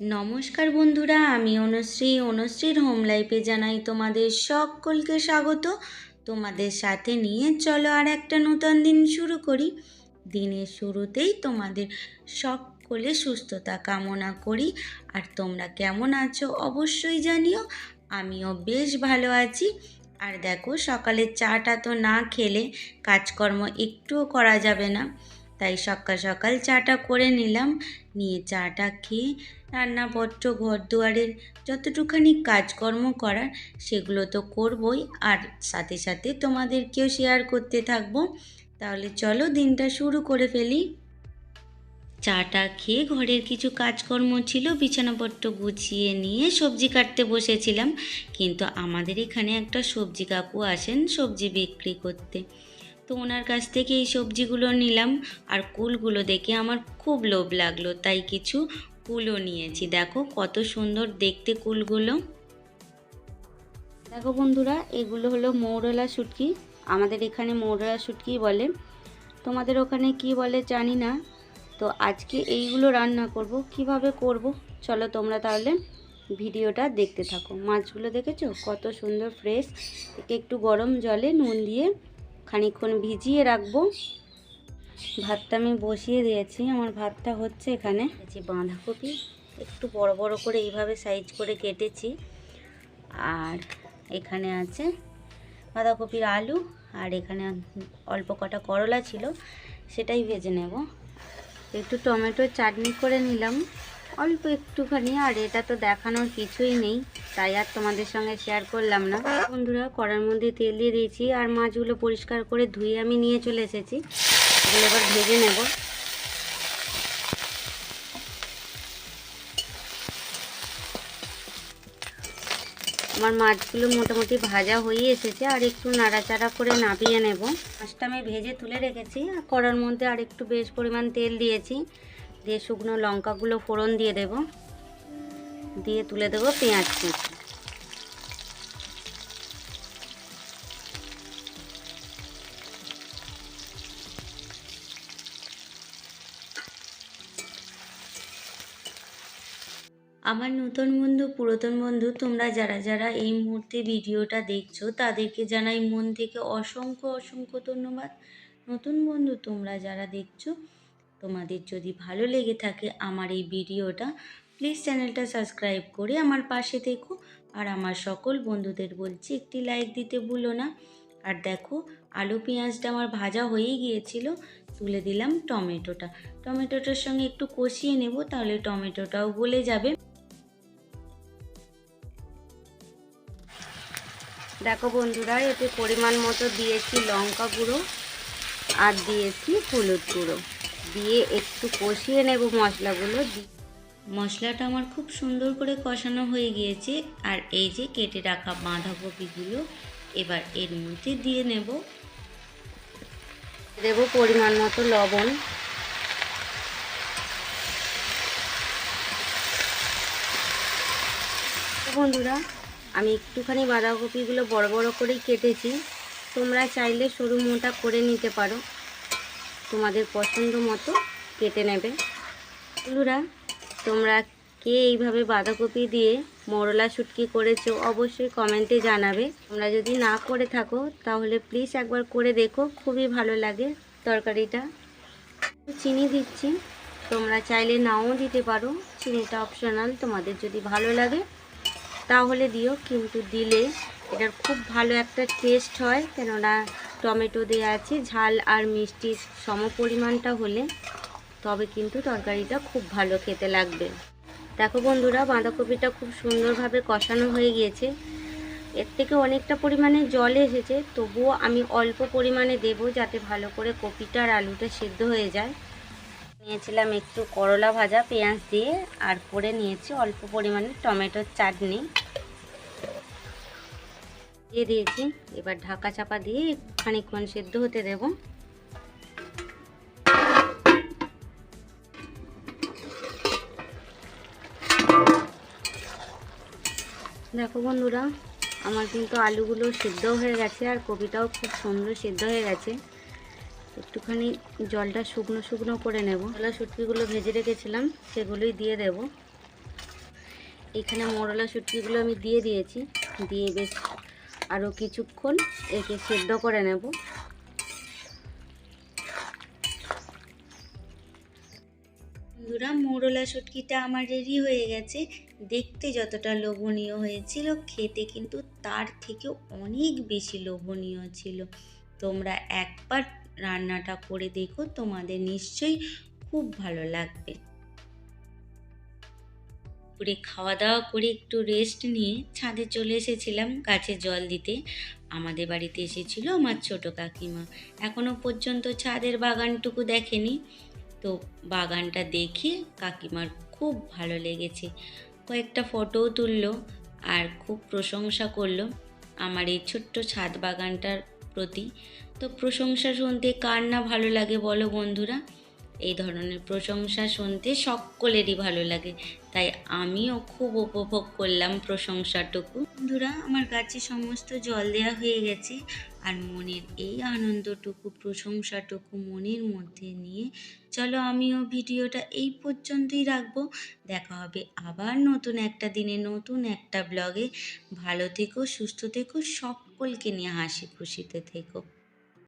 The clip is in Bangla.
নমস্কার বন্ধুরা, আমি অনুশ্রী। অনুশ্রীর হোম লাইফে জানাই তোমাদের সকলকে স্বাগত। তোমাদের সাথে নিয়ে চলো আর একটা নতুন দিন শুরু করি। দিনের শুরুতেই তোমাদের সকলে সুস্থতা কামনা করি। আর তোমরা কেমন আছো অবশ্যই জানিও। আমিও বেশ ভালো আছি। আর দেখো সকালের চাটা তো না খেলে কাজকর্ম একটুও করা যাবে না। তাই সকাল সকাল চাটা করে নিলাম। নিয়ে চাটা খেয়ে রান্নাপত্র ঘর দুয়ারের যতটুখানি কাজকর্ম করার সেগুলো তো করবই। আর সাথে সাথে তোমাদেরকেও শেয়ার করতে থাকব। তাহলে চলো দিনটা শুরু করে ফেলি। চাটা খেয়ে ঘরের কিছু কাজকর্ম ছিল, বিছানাপত্র গুছিয়ে নিয়ে সবজি কাটতে বসেছিলাম। কিন্তু আমাদের এখানে একটা সবজি কাকু আসেন সবজি বিক্রি করতে। তো ওনার কাছ থেকে এই সবজিগুলো নিলাম। আর কুলগুলো দেখে আমার খুব লোভ লাগল, তাই কিছু কুলও নিয়েছি। দেখো কত সুন্দর দেখতে কুলগুলো। দেখো বন্ধুরা, এগুলো হলো মৌরলা শুটকি। আমাদের এখানে মৌরলা শুটকি বলে। তোমাদের ওখানে কি বলে জানি না। তো আজকে এইগুলো রান্না করব। কীভাবে করব? চলো তোমরা তাহলে ভিডিওটা দেখতে থাকো। মাছগুলো দেখেছ? কত সুন্দর ফ্রেশ একে একটু গরম জলে নুন দিয়ে খানিকক্ষণ ভিজিয়ে রাখব। ভাতটা আমি বসিয়ে দিয়েছি। আমার ভাতটা হচ্ছে এখানে বাঁধাকপি। একটু বড় বড় করে এইভাবে সাইজ করে কেটেছি। আর এখানে আছে বাঁধাকপির আলু আর এখানে অল্প কটা করলা ছিল, সেটাই ভেজে নেব। একটু টমেটোর চাটনি করে নিলাম। অল্প একটুখানি, আর এটা তো দেখানোর কিছুই নেই, তাই আর তোমাদের সঙ্গে শেয়ার করলাম না। বন্ধুরা, কড়ার মধ্যে তেল দিয়ে দিয়েছি, আর মাছগুলো পরিষ্কার করে ধুয়ে আমি নিয়ে চলে এসেছি। এগুলো এবার ভেজে নেব। আমার মাছগুলো মোটামুটি ভাজা হয়ে এসেছে, আর একটু নাড়াচাড়া করে নাবিয়ে নেব। মাছটা আমি ভেজে তুলে রেখেছি, আর কড়ার মধ্যে আর একটু বেশ পরিমাণ তেল দিয়েছি। দিয়ে শুকনো লঙ্কাগুলো ফোড়ন দিয়ে দেব। দিয়ে তুলে দেবো পেঁয়াজ কুচি। আমার নতুন বন্ধু, পুরাতন বন্ধু, তোমরা যারা যারা এই মুহূর্তে ভিডিওটা দেখছ, তাদেরকে জানাই মন থেকে অসংখ্য অসংখ্য ধন্যবাদ। নতুন বন্ধু তোমরা যারা দেখছ, তোমাদের যদি ভালো লেগে থাকে আমার এই ভিডিওটা প্লিজ চ্যানেলটা সাবস্ক্রাইব করে আমার পাশে থেকো। আর আমার সকল বন্ধুদের বলছি, একটি লাইক দিতে ভুলো না। আর দেখো, আলু পেঁয়াজটা আমার ভাজা হয়েই গিয়েছিল, তুলে দিলাম টমেটোটা। টমেটোটার সঙ্গে একটু কষিয়ে নেব, তাহলে টমেটোটাও গলে যাবে। দেখো বন্ধুরা, এতে পরিমাণ মতো দিয়েছি লঙ্কা গুঁড়ো আর দিয়েছি হলুদ গুঁড়ো। দিয়ে একটু কষিয়ে নেব মশলাগুলো। মশলাটা আমার খুব সুন্দর করে কষানো হয়ে গিয়েছে। আর এই যে কেটে রাখা বাঁধাকপিগুলো, এবার এর মধ্যে দিয়ে নেব। দেব পরিমাণ মতো লবণ। বন্ধুরা আমি একটুখানি বাঁধাকপিগুলো বড় বড় করেই কেটেছি। তোমরা চাইলে সরু মোটা করে নিতে পারো। তোমাদের পছন্দ মতো কেটে নেবে। বন্ধুরা, তোমরা কে এইভাবে বাঁধাকপি দিয়ে মরলা শুটকি করেছ অবশ্যই কমেন্টে জানাবে। তোমরা যদি না করে থাকো, তাহলে প্লিজ একবার করে দেখো, খুবই ভালো লাগে তরকারিটা। চিনি দিচ্ছি। তোমরা চাইলে নাও দিতে পারো। চিনিটা অপশনাল তোমাদের যদি ভালো লাগে তাহলে দিও, কিন্তু দিলে এটার খুব ভালো একটা টেস্ট হয়। কেননা টমেটো দেওয়া আছে, ঝাল আর মিষ্টির সম পরিমাণটা হলে তবে কিন্তু তরকারিটা খুব ভালো খেতে লাগবে। দেখো বন্ধুরা, বাঁধাকপিটা খুব সুন্দরভাবে কষানো হয়ে গিয়েছে। এর থেকে অনেকটা পরিমাণে জল এসেছে, তবুও আমি অল্প পরিমাণে দেব যাতে ভালো করে কপিটা আর আলুটা সেদ্ধ হয়ে যায়। নিয়েছিলাম একটু করলা ভাজা, পেঁয়াজ দিয়ে, আর করে নিয়েছি অল্প পরিমাণে টমেটোর চাটনি। দিয়ে দিয়েছি। এবার ঢাকা চাপা দিয়ে খানিকক্ষণ সেদ্ধ হতে দেব। দেখো বন্ধুরা, আমার কিন্তু আলুগুলো সিদ্ধ হয়ে গেছে আর কপিটাও খুব সুন্দর সিদ্ধ হয়ে গেছে। একটুখানি জলটা শুকনো শুকনো করে নেব। জলা শুটকিগুলো ভেজে রেখেছিলাম, সেগুলোই দিয়ে দেব। এখানে মরলা শুটকিগুলো আমি দিয়ে দিয়েছি। দিয়ে বেশ আরও কিছুক্ষণ একে সেদ্ধ করে নেব। বন্ধুরা, মোরলা শুটকিটা আমার রেডি হয়ে গেছে। দেখতে যতটা লোভনীয় হয়েছিল, খেতে কিন্তু তার থেকেও অনেক বেশি লোভনীয় ছিল। তোমরা একবার রান্নাটা করে দেখো, তোমাদের নিশ্চয়ই খুব ভালো লাগবে। করে খাওয়া দাওয়া করে একটু রেস্ট নিয়ে ছাদে চলে এসেছিলাম গাছে জল দিতে। আমাদের বাড়িতে এসেছিল আমার ছোট কাকিমা। এখনও পর্যন্ত ছাদের বাগানটুকু দেখেনি। তো বাগানটা দেখে কাকিমার খুব ভালো লেগেছে। কয়েকটা ফটোও তুললো আর খুব প্রশংসা করল। আমার এই ছোট্ট ছাদ বাগানটার প্রতি। তো প্রশংসা শুনতে কার না ভালো লাগে বলো বন্ধুরা? এই ধরনের প্রশংসা শুনতে সকলেরই ভালো লাগে। তাই আমিও খুব উপভোগ করলাম প্রশংসাটুকু। বন্ধুরা, আমার গাছে সমস্ত জল দেওয়া হয়ে গেছে। আর মনের এই আনন্দটুকু, প্রশংসাটুকু মনের মধ্যে নিয়ে চলো আমিও ভিডিওটা এই পর্যন্তই রাখব। দেখা হবে আবার নতুন একটা দিনে, নতুন একটা ব্লগে। ভালো থেকো, সুস্থ থেকো সকলকে নিয়ে হাসি খুশিতে থেকো